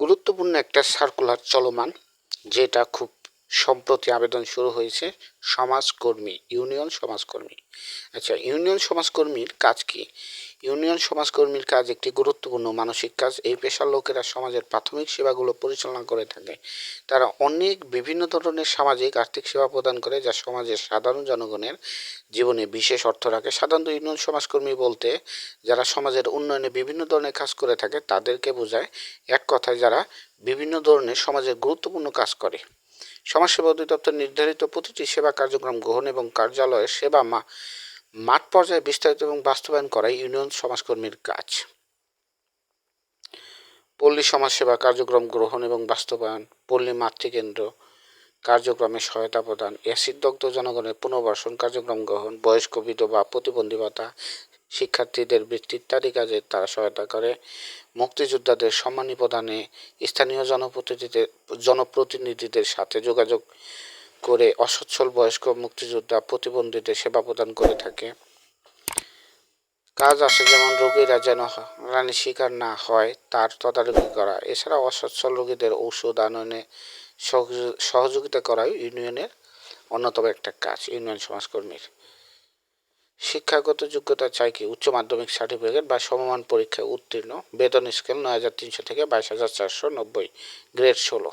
গুরুত্বপূর্ণ একটা সার্কুলার চলমান, যেটা খুব সম্প্রতি আবেদন শুরু হয়েছে সমাজকর্মী, ইউনিয়ন সমাজকর্মী। আচ্ছা ইউনিয়ন সমাজকর্মীর কাজ কি? ইউনিয়ন সমাজকর্মীর কাজ একটি গুরুত্বপূর্ণ মানসিক কাজ। এই পেশার লোকেরা সমাজের প্রাথমিক সেবাগুলো পরিচালনা করে থাকে। তারা অনেক বিভিন্ন ধরনের সামাজিক আর্থিক সেবা প্রদান করে, যা সমাজের সাধারণ জনগণের জীবনে বিশেষ অর্থ রাখে। সাধারণত ইউনিয়ন সমাজকর্মী বলতে, যারা সমাজের উন্নয়নে বিভিন্ন ধরনের কাজ করে থাকে, তাদেরকে বোঝায় এক কথায় যারা বিভিন্ন ধরনের সমাজের গুরুত্বপূর্ণ কাজ করে। সমাজসেবা অধিদপ্তর নির্ধারিত প্রতিটি সেবা কার্যক্রম গ্রহণ এবং কার্যালয়ের সেবা মা মাঠ পর্যায়ে বিস্তারিত এবং বাস্তবায়ন করাই ইউনিয়ন সমাজকর্মীর কাজ। পল্লী সমাজসেবা কার্যক্রম গ্রহণ এবং বাস্তবায়ন, পল্লী মাতৃকেন্দ্র কার্যক্রমে সহায়তা প্রদান অ্যাসিডদগ্ধ জনগণের পুনর্বাসন কার্যক্রম গ্রহণ, বয়স্ক বিধবা প্রতিবন্ধী ভাতা শিক্ষার্থীদের বৃত্তি ইত্যাদি কাজে তারা সহায়তা করে। মুক্তিযোদ্ধাদের সম্মানী প্রদানে স্থানীয় জনপ্রতিনিধিদের জনপ্রতিনিধিদের সাথে যোগাযোগ করে অসচ্ছল বয়স্ক মুক্তিযোদ্ধা প্রতিবন্ধীদের সেবা প্রদান করে থাকে। কাজ আছে যেমন রোগীরা যেন রানী শিকার না হয়, তার তদারকি করা। এছাড়া অসচ্ছল রোগীদের ঔষধ আনয়নে সহযোগিতা করাই ইউনিয়নের অন্যতম একটা কাজ, ইউনিয়ন সমাজকর্মীর। শিক্ষাগত যোগ্যতা চাই কি? উচ্চ মাধ্যমিক সার্টিফিকেট বা সমমান পরীক্ষায় উত্তীর্ণ। বেতন স্কেল নয় হাজার তিনশো থেকে বাইশ হাজার চারশো নব্বই, গ্রেড ষোলো।